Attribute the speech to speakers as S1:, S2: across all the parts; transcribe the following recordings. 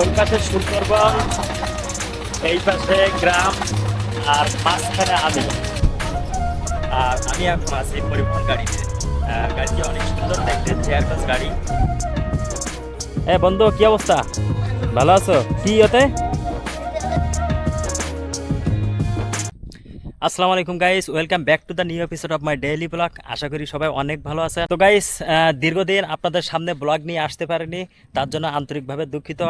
S1: ওই সুন্দরবন এই পাশে গ্রাম আর মাঝখানে আমি আর আমি এখন আছি পরিবহন গাড়িতে গাড়িটি অনেক সুন্দর দেখতে চেয়ার বাস গাড়ি
S2: এ বন্ধু কি অবস্থা ভালো আছো কি হতে আসসালামু আলাইকুম guys welcome back to the new episode of my daily blog আশা করি সবাই অনেক ভালো আছে তো গাইস দীর্ঘদিন আপনাদের সামনে ব্লগ নিয়ে আসতে পারিনি তার জন্য আন্তরিকভাবে দুঃখিত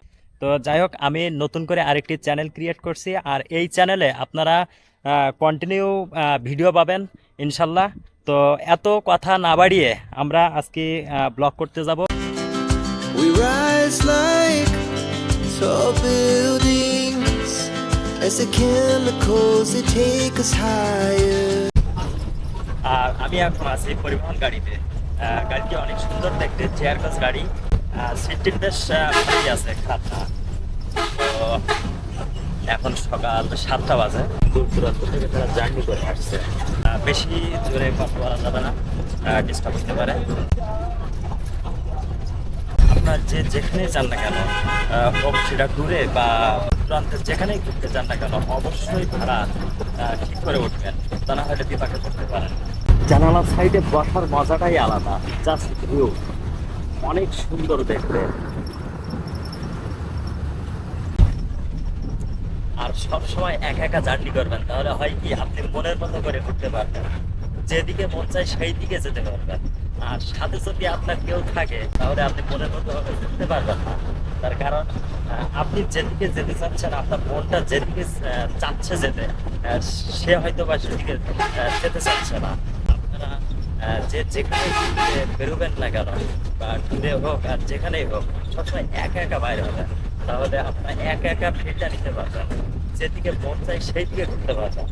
S2: তো যাই হোক আমি নতুন করে আরেকটি চ্যানেল ক্রিয়েট করছি আর এই চ্যানেলে আপনারা কন্টিনিউ ভিডিও পাবেন ইনশাল্লাহ তো এত কথা না বাড়িয়ে আমরা আজকে ব্লগ করতে যাব
S1: আর আমি এখন আছি পরিবহন গাড়িতে গাড়িটি অনেক সুন্দর দেখতে চেয়ার গাছ গাড়ি সিটটির বেশ আছে খাতা তো এখন সকাল সাতটা বাজে দূর দূরান্ত থেকে তারা জার্নি করে আসছে বেশি জোরে কথা বলা যাবে না ডিস্টার্ব হতে পারে আপনার যে যেখানেই যান না কেন সেটা দূরে বা দূরান্তে যেখানেই ঘুরতে যান না কেন অবশ্যই ভাড়া ঠিক করে উঠবেন তা না হলে বিপাকে পড়তে পারেন জানালার সাইডে বসার মজাটাই আলাদা জাস্ট ভিউ অনেক সুন্দর দেখতে আর সবসময় এক একা জার্নি করবেন তাহলে হয় কি আপনি মনের মতো করে ঘুরতে পারবেন যেদিকে মন চায় সেই দিকে যেতে পারবেন আর সাথে যদি আপনার কেউ থাকে তাহলে আপনি মনের মতো ঘুরতে পারবেন না তার কারণ আপনি যেদিকে যেতে চাচ্ছেন আপনার মনটা যেদিকে চাচ্ছে যেতে সে হয়তো বা সেদিকে যেতে চাচ্ছে না যে যেখানে বেরোবেন না কেন বা টুরে হোক আর যেখানেই হোক সবসময় একা একা বাইরে হবেন তাহলে আপনার একা একা ফিরটা নিতে পারবেন যেদিকে মন চাই সেই দিকে ঘুরতে পারবেন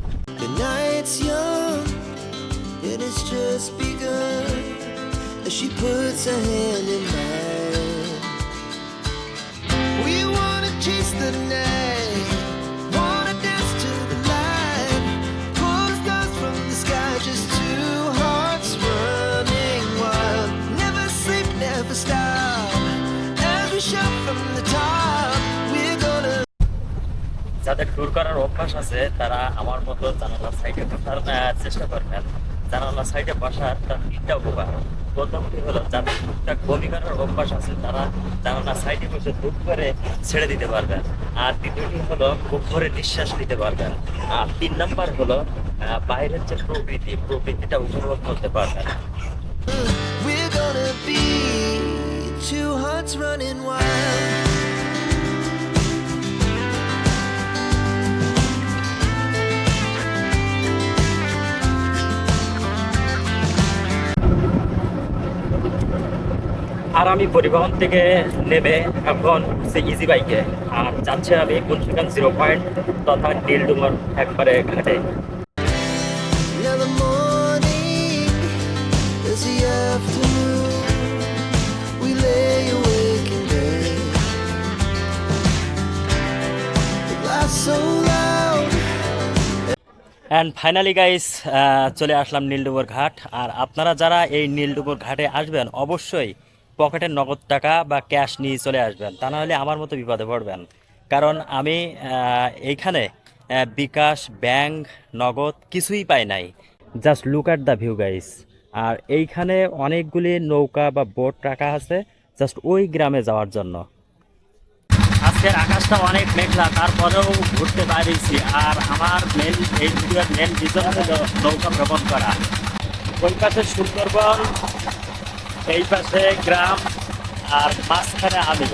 S1: It has just begun as she puts her hand in mine. We wanna chase the night. যাদের ট্যুর করার অভ্যাস আছে তারা আমার মতো জানালার সাইডে বসার চেষ্টা করবেন জানালার সাইডে বসার তার তিনটা উপকার প্রথমটি হলো যাদের টুকটাক কমি করার অভ্যাস আছে তারা জানালার সাইডে বসে দুধ করে ছেড়ে দিতে পারবেন আর দ্বিতীয়টি হলো খুব ভরে নিঃশ্বাস নিতে পারবেন আর তিন নাম্বার হলো বাইরের যে প্রকৃতি প্রকৃতিটা উপভোগ করতে পারবেন We're gonna be two hearts running wild. আর আমি পরিবহন থেকে নেমে এখন সে ইজি বাইকে আর যাচ্ছে আমি কুঞ্চিকান জিরো পয়েন্ট তথা ডিল ডুমার একবারে ঘাটে
S2: অ্যান্ড ফাইনালি গাইস চলে আসলাম নীলডুবর ঘাট আর আপনারা যারা এই নীলডুবর ঘাটে আসবেন অবশ্যই পকেটের নগদ টাকা বা ক্যাশ নিয়ে চলে আসবেন তা নাহলে আমার মতো বিপদে পড়বেন কারণ আমি এইখানে বিকাশ ব্যাংক নগদ কিছুই পাই নাই just look at the view guys আর এইখানে অনেকগুলি নৌকা বা বোট রাখা আছে জাস্ট ওই গ্রামে যাওয়ার জন্য
S1: আজকের আকাশটা অনেক মেঘলা তারপরেও ঘুরতে পারিছি আর আমার মেন এই ভিডিওর মেন রিজন হল নৌকা ভ্রমণ করা ওই পাশে সুন্দরবন এই পাশে গ্রাম আর মাঝখানে আমি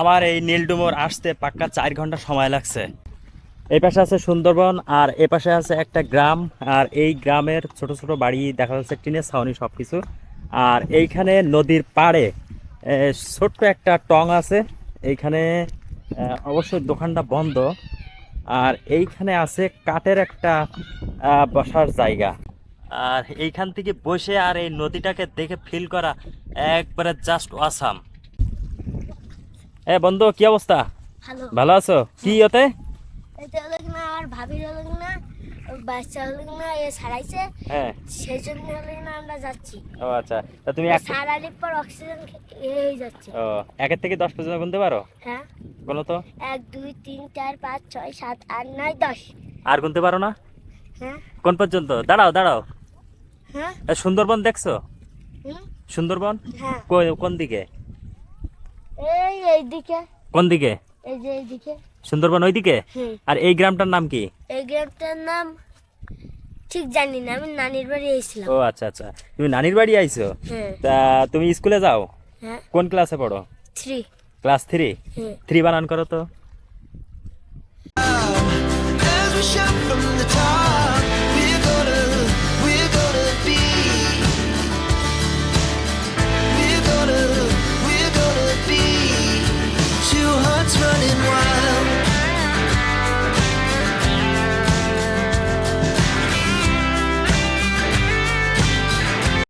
S2: আমার এই নীলডুমোর আসতে পাক্কা চার ঘন্টা সময় লাগছে এই পাশে আছে সুন্দরবন আর এ পাশে আছে একটা গ্রাম আর এই গ্রামের ছোট ছোট বাড়ি দেখা যাচ্ছে টিনের ছাউনি সব কিছু আর এইখানে নদীর পাড়ে ছোট্ট একটা টং আছে এইখানে অবশ্যই দোকানটা বন্ধ আর এইখানে আছে কাঠের একটা বসার জায়গা আর এইখান থেকে বসে আর এই নদীটাকে দেখে ফিল করা একবারে জাস্ট আসাম এ বন্ধু কি অবস্থা ভালো আছো কি হ্যাঁ। ওতে
S3: এটা না না বাচ্চা না এ হ্যাঁ সেই জন্য না আমরা যাচ্ছি
S2: ও আচ্ছা তুমি
S3: অক্সিজেন এই যাচ্ছে
S2: ও থেকে পর্যন্ত গুনতে পারো হ্যাঁ বলো তো আর গুনতে পারো না হ্যাঁ কোন পর্যন্ত দাঁড়াও দাঁড়াও হ্যাঁ সুন্দরবন দেখছো হুম সুন্দরবন হ্যাঁ কোন দিকে এই কোন দিকে
S3: এই যে দিকে
S2: সুন্দরবন ওইদিকে আর এই গ্রামটার নাম কি
S3: এই গ্রামটার নাম ঠিক জানি না আমি নানির বাড়ি আইছিলাম
S2: ও আচ্ছা আচ্ছা তুমি নানির বাড়ি আইছো হ্যাঁ। তা তুমি স্কুলে যাও হ্যাঁ। কোন ক্লাসে পড়ো থ্রি ক্লাস থ্রি হ্যাঁ। থ্রি বানান করো তো